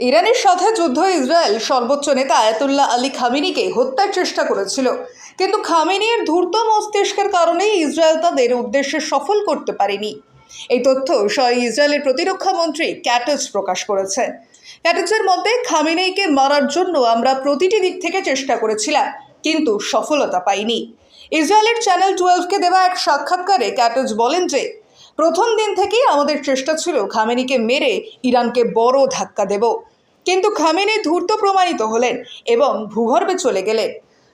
ইরানের সাথে যুদ্ধ ইসরায়েল সর্বোচ্চ নেতা আয়াতুল্লাহ আলী খামিনিকে হত্যার চেষ্টা করেছিল। কিন্তু খামিনির ধূর্ত মস্তিষ্কের কারণেই ইসরায়েল তাদের উদ্দেশ্যে সফল করতে পারেনি। এই তথ্য স্বয়ং ইসরায়েলের প্রতিরক্ষা মন্ত্রী ক্যাটজ প্রকাশ করেছেন ক্যাটজের মধ্যে খামিনেইকে মারার জন্য আমরা প্রতিটি দিক থেকে চেষ্টা করেছিলাম, কিন্তু সফলতা পাইনি। ইসরায়েলের চ্যানেল টুয়েলভকে দেওয়া এক সাক্ষাৎকারে ক্যাটজ বলেন যে প্রথম দিন থেকেই আমাদের চেষ্টা ছিল খামেনিকে মেরে ইরানকে বড় ধাক্কা দেব। কিন্তু খামেনি ধূর্ত প্রমাণিত হলেন এবং ভূগর্ভে চলে গেলেন।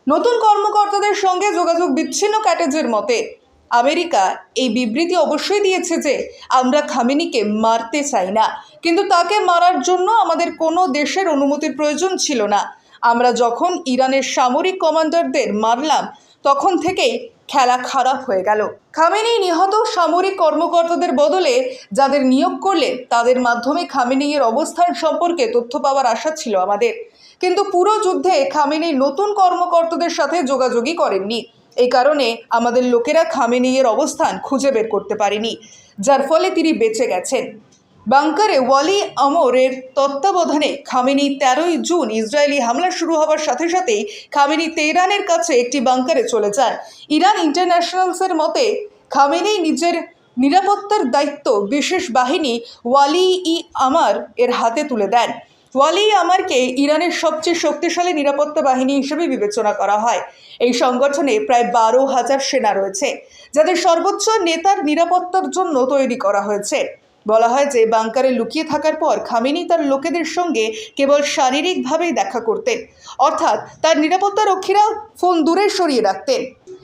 নতুন কর্মকর্তাদের সঙ্গে যোগাযোগ বিচ্ছিন্ন ক্যাটেজের মতে, আমেরিকা এই বিবৃতি অবশ্যই দিয়েছে যে, আমরা খামেনিকে মারতে চাই না। কিন্তু তাকে মারার জন্য আমাদের কোনো দেশের অনুমতির প্রয়োজন ছিল না। আমরা যখন ইরানের সামরিক কমান্ডারদের মারলাম, তখন থেকেই খেলা খারাপ হয়ে গেল। খামেনি নিহত সামরিক কর্মকর্তাদের বদলে যাদের নিয়োগ করলেন, তাদের মাধ্যমে খামেনির অবস্থান সম্পর্কে তথ্য পাওয়ার আশা ছিল আমাদের। কিন্তু পুরো যুদ্ধে খামেনি নতুন কর্মকর্তাদের সাথে যোগাযোগই করেননি। এই কারণে আমাদের লোকেরা খামেনিয়ের অবস্থান খুঁজে বের করতে পারেনি, যার ফলে তিনি বেঁচে গেছেন। বাংকারে ওয়ালি আমরের তত্ত্বাবধানে খামেনি তেরোই জুন ইসরায়েলি হামলা শুরু হওয়ার সাথে সাথেই খামেনি তেহরানের কাছে একটি বাংকারে চলে যান ইরান ইন্টারন্যাশনালসের মতে, খামেনি নিজের নিরাপত্তার দায়িত্ব বিশেষ বাহিনী ওয়ালি ই আমার এর হাতে তুলে দেন। ওয়ালি আমারকে ইরানের সবচেয়ে শক্তিশালী নিরাপত্তা বাহিনী হিসেবে বিবেচনা করা হয়। এই সংগঠনে প্রায় বারো হাজার সেনা রয়েছে, যাদের সর্বোচ্চ নেতার নিরাপত্তার জন্য তৈরি করা হয়েছে। বলা হয় যে, বাংকারে লুকিয়ে থাকার পর খামেনি তার লোকেদের সঙ্গে কেবল শারীরিকভাবেই দেখা করতেন। অর্থাৎ তার নিরাপত্তা রক্ষীরা ফোন দূরে সরিয়ে রাখতেন।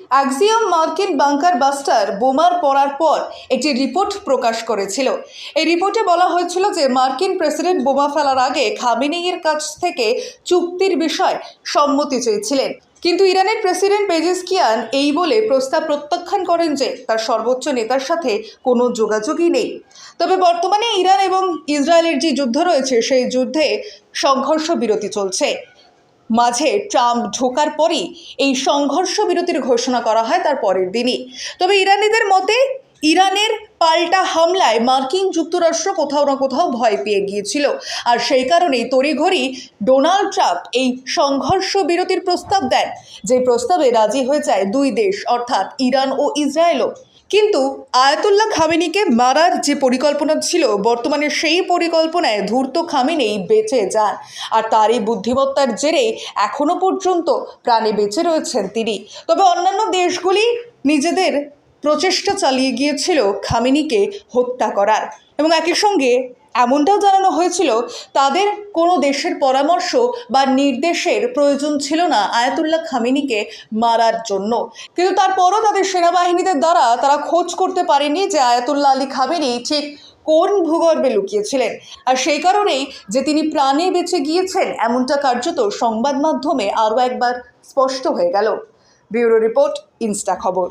অ্যাক্সিয়াম মার্কিন বাংকার বাস্টার বোমার পড়ার পর একটি রিপোর্ট প্রকাশ করেছিল। এই রিপোর্টে বলা হয়েছিল যে, মার্কিন প্রেসিডেন্ট বোমা ফেলার আগে খামেনিয়ের কাছ থেকে চুক্তির বিষয় সম্মতি চেয়েছিলেন। কিন্তু ইরানের প্রেসিডেন্ট পেজেসকিয়ান এই বলে প্রস্তাব প্রত্যাখ্যান করেন যে তার সর্বোচ্চ নেতার সাথে কোনো যোগাযোগই নেই। তবে বর্তমানে ইরান এবং ইসরায়েলের যে যুদ্ধ রয়েছে, সেই যুদ্ধে সংঘর্ষ বিরতি চলছে। মাঝে ট্রাম্প ঢোকার পরই এই সংঘর্ষ বিরতির ঘোষণা করা হয় তার পরের দিনই। তবে ইরানিদের মতে, ইরানের পাল্টা হামলায় মার্কিন যুক্তরাষ্ট্র কোথাও না কোথাও ভয় পেয়ে গিয়েছিল। আর সেই কারণেই তড়িঘড়ি ডোনাল্ড ট্রাম্প এই সংঘর্ষ বিরতির প্রস্তাব দেন, যে প্রস্তাবে রাজি হয়ে যায় দুই দেশ, অর্থাৎ ইরান ও ইসরায়েলও। কিন্তু আয়াতুল্লাহ খামেনিকে মারার যে পরিকল্পনা ছিল, বর্তমানে সেই পরিকল্পনায় ধূর্ত খামেনেই বেঁচে যান। আর তার এই বুদ্ধিমত্তার জেরেই এখনও পর্যন্ত প্রাণে বেঁচে রয়েছেন তিনি। তবে অন্যান্য দেশগুলি নিজেদের প্রচেষ্টা চালিয়ে গিয়েছিল খামেনিকে হত্যা করার। এবং একই সঙ্গে এমনটাও জানানো হয়েছিল, তাদের কোনো দেশের পরামর্শ বা নির্দেশের প্রয়োজন ছিল না আয়াতুল্লাহ খামিনিকে মারার জন্য। কিন্তু তারপরও তাদের সেনাবাহিনীদের দ্বারা তারা খোঁজ করতে পারেনি যে আয়াতুল্লাহ আলী খামেনি ঠিক কোন ভূগর্ভে লুকিয়েছিলেন। আর সেই কারণেই যে তিনি প্রাণে বেঁচে গিয়েছেন, এমনটা কার্যত সংবাদ মাধ্যমে আরও একবার স্পষ্ট হয়ে গেল। ব্যুরো রিপোর্ট, ইনস্টা খবর।